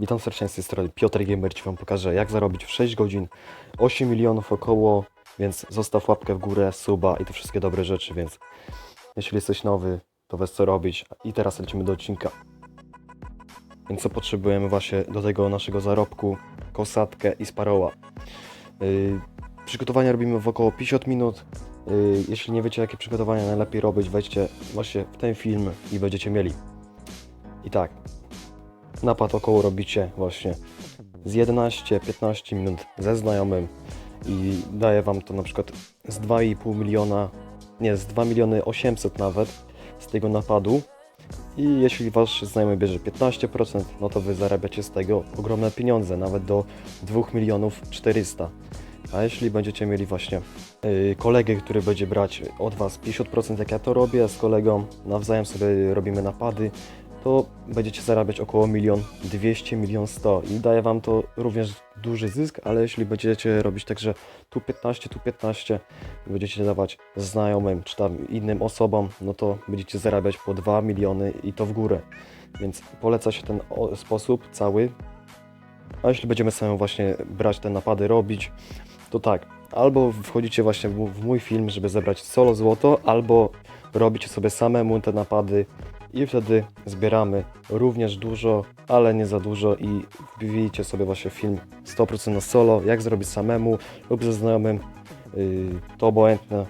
Witam serdecznie z tej strony Piotr Gamer, Ci Wam pokażę jak zarobić w 6 godzin 8 milionów około, więc zostaw łapkę w górę, suba i te wszystkie dobre rzeczy, więc jeśli jesteś nowy, to wiesz co robić i teraz lecimy do odcinka. Więc co potrzebujemy właśnie do tego naszego zarobku? Kosatkę i sparoła. Yy, przygotowania robimy w około 50 minut. Yy, jeśli nie wiecie jakie przygotowania najlepiej robić, wejdźcie właśnie w ten film i będziecie mieli. I tak, napad około robicie właśnie z 11-15 minut ze znajomym i daje wam to na przykład z 2,5 miliona, nie, z 2 miliony 800 nawet z tego napadu i jeśli wasz znajomy bierze 15%, no to wy zarabiacie z tego ogromne pieniądze, nawet do 2 milionów 400. A jeśli będziecie mieli właśnie yy, kolegę, który będzie brać od was 50% jak ja to robię z kolegą, nawzajem sobie robimy napady, to będziecie zarabiać około milion 200, milion 100 i daje Wam to również duży zysk, ale jeśli będziecie robić tak, że tu 15, tu 15, będziecie dawać znajomym czy tam innym osobom, no to będziecie zarabiać po 2 miliony i to w górę. Więc poleca się ten sposób cały. A jeśli będziemy samemu właśnie brać te napady, robić, to tak, albo wchodzicie właśnie w mój film, żeby zebrać solo złoto, albo robicie sobie samemu te napady i wtedy zbieramy również dużo, ale nie za dużo i wbijcie sobie właśnie film 100% na solo, jak zrobić samemu lub ze znajomym, yy, to obojętne.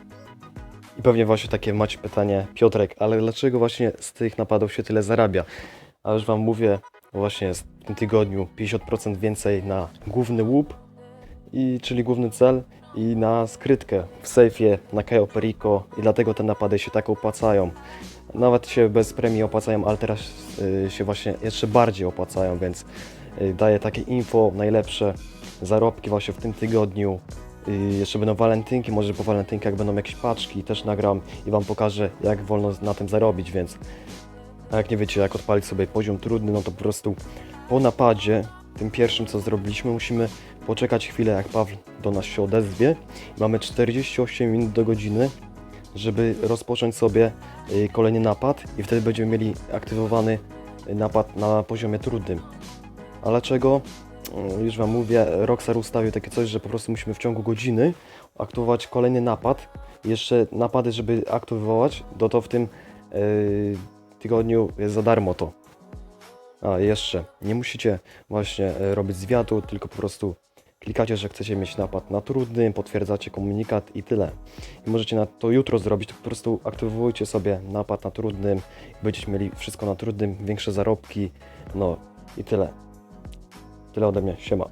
I pewnie właśnie takie macie pytanie, Piotrek, ale dlaczego właśnie z tych napadów się tyle zarabia? A już Wam mówię, właśnie w tym tygodniu 50% więcej na główny łup, i, czyli główny cel i na skrytkę w sejfie na Cayo Perico i dlatego te napady się tak opłacają. Nawet się bez premii opłacają, ale teraz y, się właśnie jeszcze bardziej opłacają, więc y, daję takie info, najlepsze zarobki właśnie w tym tygodniu. Y, jeszcze będą walentynki, może po walentynkach będą jakieś paczki, też nagram i Wam pokażę jak wolno na tym zarobić, więc a jak nie wiecie jak odpalić sobie poziom trudny, no to po prostu po napadzie, tym pierwszym co zrobiliśmy, musimy poczekać chwilę jak Paweł do nas się odezwie. Mamy 48 minut do godziny, żeby rozpocząć sobie y, kolejny napad i wtedy będziemy mieli aktywowany y, napad na poziomie trudnym. A dlaczego? Y, Już Wam mówię, Rockstar ustawił takie coś, że po prostu musimy w ciągu godziny aktywować kolejny napad. Jeszcze napady, żeby aktywować, to to w tym y, tygodniu jest za darmo to. A jeszcze, nie musicie właśnie e, robić zwiadu, tylko po prostu klikacie, że chcecie mieć napad na trudnym, potwierdzacie komunikat i tyle. I możecie na to jutro zrobić, to po prostu aktywujcie sobie napad na trudnym, będziecie mieli wszystko na trudnym, większe zarobki, no i tyle. Tyle ode mnie, siema.